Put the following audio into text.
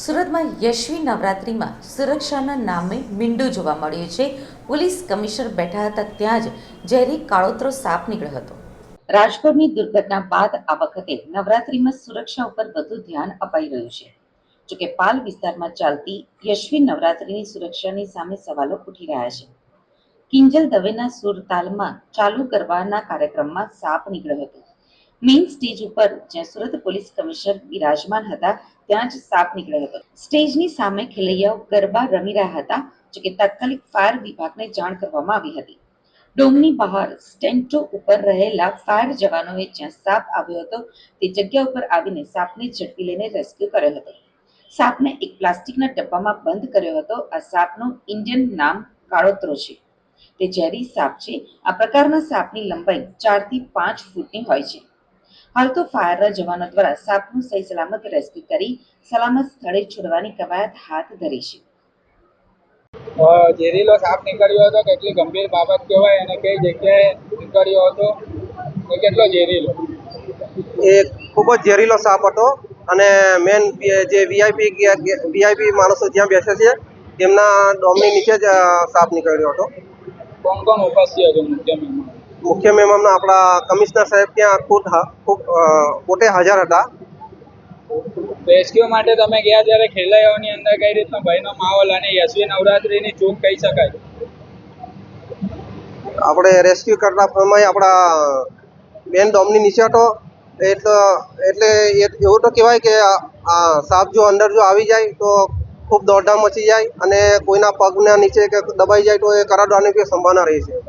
સુરતમાં યશવી નવરાત્રિમાં સુરક્ષાના નામે મીંડું જોવા મળ્યું છે. પોલીસ કમિશનર બેઠા હતા ત્યાં જ ઝેરી કાળોતરો સાપ નીકળ્યો હતો. રાજકોટની દુર્ઘટના બાદ આ વખતે નવરાત્રિમાં સુરક્ષા ઉપર વધુ ધ્યાન અપાઈ રહ્યું છે. જોકે પાલ વિસ્તારમાં ચાલતી યશવી નવરાત્રિની સુરક્ષાની સામે સવાલો ઉઠી રહ્યા છે. કિંજલ દવેના સુરતાલમાં ચાલુ કરવાના કાર્યક્રમમાં સાપ નીકળ્યો હતો. મેઇન સ્ટેજ ઉપર જ્યાં સુરત પોલીસ કમિશનર બિરાજમાન હતા, ત્યાં જ સાપ નીકળ્યો હતો. સ્ટેજની સામે ખેલૈયાઓ ગરબા રમી રહ્યા હતા જોકે તાત્કાલિક ફાયર વિભાગને જાણ કરવામાં આવી હતી. ડોમની બહાર સ્ટેન્ટો ઉપર રહેલા ફાયર જવાનોએ જ્યાં સાપ આવ્યો હતો, તે જગ્યા ઉપર આવીને સાપને ઝડપી લઈને રેસ્ક્યુ કર્યો હતો. સાપને એક પ્લાસ્ટિકના ડબ્બામાં બંધ કર્યો હતો. આ સાપનું ઇન્ડિયન નામ કાળોતરો છે. તે ઝેરી સાપ છે. આ પ્રકારના સાપની લંબાઈ ચારથી પાંચ ફૂટની હોય છે. હાલ તો ફાયરના જવાનો દ્વારા સાપનું સહી સલામત રેસ્ક્યુ કરી સલામત સ્થળે છોડવાની કવાયત હાથ ધરી છે. ઝેરીલો સાપ નીકળ્યો હતો કેટલી ગંભીર બાબત કહેવાય અને કઈ જગ્યાએ નીકળ્યો હતો? એ કેટલો ઝેરીલો એ ખૂબ જ ઝેરીલો સાપ હતો અને મેન જે વીઆઈપી વીઆઈપી માણસો જ્યાં બેસે છે તેમના ડોમની નીચે જ સાપ નીકળ્યો હતો. કોણ કોણ ઉપસ્થિત હતું? મુખ્ય મહેમાન? મુખ્ય મહેમાનમાં આપણા કમિશનર સાહેબ ત્યાં ખુદ પોતે હાજર હતા. રેસ્ક્યુ માટે તમે ગયા ત્યારે ખેલૈયાઓની અંદર કઈ રીતનો ભયનો માહોલ અને યશવી નવરાત્રીની ચૂક કહી શકાય? આપણે રેસ્ક્યુ કરતા સમયે આપણા બેન ડોમની નીચે હતો એટલે એટલે એવું તો કહેવાય કે આ સાપ જો અંદર જો આવી જાય તો ખૂબ દોડધામ મચી જાય અને કોઈના પગના નીચે કે દબાઈ જાય તો એ કરાડવાની સંભાવના રહી છે.